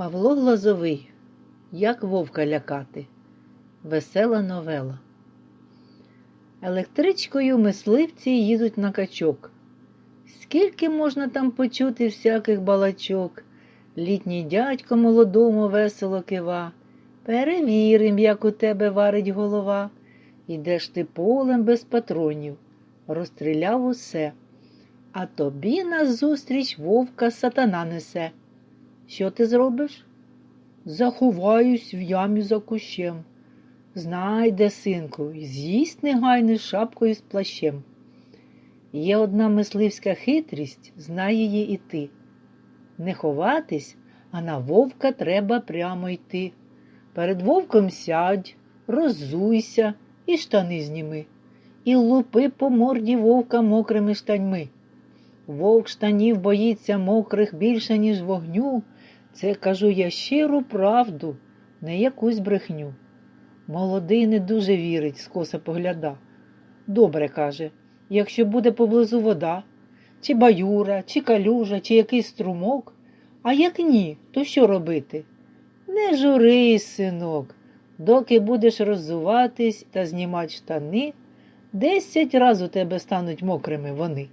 Павло Глазовий. Як вовка лякати. Весела новела. Електричкою мисливці їдуть на качок. Скільки можна там почути всяких балачок? Літній дядько молодому весело кива. Перевірим, як у тебе варить голова. Ідеш ти полем без патронів, розстріляв усе. А тобі назустріч вовка сатана несе. Що ти зробиш? Заховаюсь в ямі за кущем. Знайде, синку, з'їсть негайно з шапкою з плащем. Є одна мисливська хитрість, знає її і ти. Не ховатись, а на вовка треба прямо йти. Перед вовком сядь, роззуйся і штани зніми, і лупи по морді вовка мокрими штаньми. Вовк штанів боїться мокрих більше, ніж вогню. Це кажу я щиру правду, не якусь брехню. Молодий не дуже вірить, скоса погляда. Добре каже, якщо буде поблизу вода, чи баюра, чи калюжа, чи якийсь струмок. А як ні, то що робити? Не журись, синок, доки будеш роззуватись та знімати штани, десять раз у тебе стануть мокрими вони.